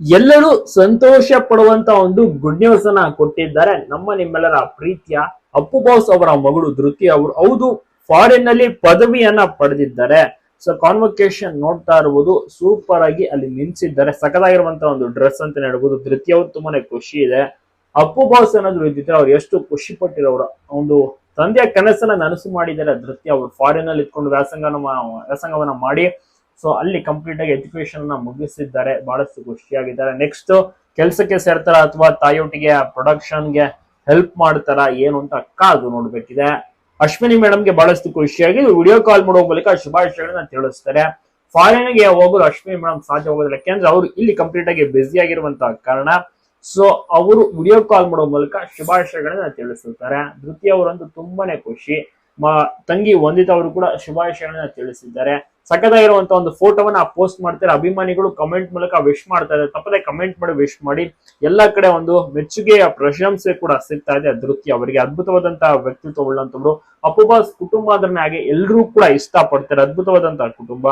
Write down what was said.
ಎಲ್ಲರೂ ಸಂತೋಷ ಪಡುವಂತ ಒಂದು good news ಅನ್ನ ಕೊಟ್ಟಿದ್ದಾರೆ. ನಮ್ಮ ನಿಮ್ಮೆಲ್ಲರ ಪ್ರೀತಿಯ ಅಪ್ಪು ಬಾಸ್ ಅವರ ಮಗಳು ಧೃತಿ ಅವರು ಹೌದು ಫಾರಿನ್ನಲ್ಲಿ ಪದವಿಯನ್ನ ಪಡೆದಿದ್ದಾರೆ. ಸೊ ಕಾನ್ವೊಕೇಶನ್ ನೋಡ್ತಾ ಇರುವುದು ಸೂಪರ್ ಆಗಿ ಅಲ್ಲಿ ನಿಲ್ಸಿದ್ದಾರೆ. ಸಖದಾಗಿರುವಂತ ಒಂದು ಡ್ರೆಸ್ ಅಂತ ಹೇಳ್ಬೋದು. ಧೃತಿ ಅವ್ರು ತುಂಬಾನೇ ಖುಷಿ ಇದೆ. ಅಪ್ಪು ಬಾಸ್ ಅನ್ನೋದು ಇದ್ದಿದ್ರೆ ಅವ್ರು ಎಷ್ಟು ಖುಷಿ ಪಟ್ಟಿರೋರು. ಒಂದು ತಂದೆಯ ಕನಸನ್ನ ನನಸು ಮಾಡಿದ್ದಾರೆ ಧೃತಿ ಅವರು. ಫಾರಿನ್ನಲ್ಲಿ ಇಟ್ಕೊಂಡು ವ್ಯಾಸಂಗನ ವ್ಯಾಸಂಗವನ್ನ ಮಾಡಿ ಸೊ ಅಲ್ಲಿ ಕಂಪ್ಲೀಟ್ ಆಗಿ ಎಜುಕೇಶನ್ನ ಮುಗಿಸಿದ್ದಾರೆ, ಬಹಳಷ್ಟು ಖುಷಿಯಾಗಿದ್ದಾರೆ. ನೆಕ್ಸ್ಟ್ ಕೆಲಸಕ್ಕೆ ಸೇರ್ತಾರ ಅಥವಾ ತಾಯಿಯೊಟ್ಟಿಗೆ ಪ್ರೊಡಕ್ಷನ್ಗೆ ಹೆಲ್ಪ್ ಮಾಡ್ತಾರ ಏನು ಅಂತ ಕಾದು ನೋಡ್ಬೇಕಿದೆ. ಅಶ್ವಿನಿ ಮೇಡಮ್ಗೆ ಬಹಳಷ್ಟು ಖುಷಿಯಾಗಿ ವಿಡಿಯೋ ಕಾಲ್ ಮಾಡುವ ಮೂಲಕ ಶುಭಾಶಯಗಳನ್ನ ತಿಳಿಸ್ತಾರೆ. ಫಾರಿನ್ಗೆ ಹೋಗಲು ಅಶ್ವಿನಿ ಮೇಡಮ್ ಸಾಧ್ಯ ಹೋಗೋದಿಲ್ಲ, ಯಾಕೆಂದ್ರೆ ಅವರು ಇಲ್ಲಿ ಕಂಪ್ಲೀಟ್ ಆಗಿ ಬ್ಯುಸಿ ಆಗಿರುವಂತಹ ಕಾರಣ. ಸೊ ಅವರು ವಿಡಿಯೋ ಕಾಲ್ ಮಾಡೋ ಮೂಲಕ ಶುಭಾಶಯಗಳನ್ನ ತಿಳಿಸುತ್ತಾರೆ ಧೃತಿ ಅವರಂತೂ ತುಂಬಾನೇ ಖುಷಿ. ತಂಗಿ ವಂದಿತ ಅವರು ಕೂಡ ಶುಭಾಶಯಗಳನ್ನ ತಿಳಿಸಿದ್ದಾರೆ. ಸಖತ್ತಾಗಿರುವಂತ ಒಂದು ಫೋಟೋವನ್ನ ಪೋಸ್ಟ್ ಮಾಡ್ತಾರೆ, ಅಭಿಮಾನಿಗಳು ಕಮೆಂಟ್ ಮೂಲಕ ವಿಶ್ ಮಾಡ್ತಾ ಇದ್ದಾರೆ. ತಪ್ಪದೆ ಕಮೆಂಟ್ ಮಾಡಿ ವಿಶ್ ಮಾಡಿ. ಎಲ್ಲಾ ಕಡೆ ಒಂದು ಮೆಚ್ಚುಗೆಯ ಪ್ರಶಂಸೆ ಕೂಡ ಸಿಗ್ತಾ ಇದೆ ಅದೃತಿ ಅವರಿಗೆ ಅದ್ಭುತವಾದಂತಹ ವ್ಯಕ್ತಿತ್ವ ಉಳ್ಳಂತವ್ರು ಅಪ್ಪುಬಾಸ್ ಕುಟುಂಬ ಅಂದ್ರೆ ಹಾಗೆ ಎಲ್ಲರೂ ಕೂಡ ಇಷ್ಟ ಪಡ್ತಾರೆ ಅದ್ಭುತವಾದಂತಹ ಕುಟುಂಬ.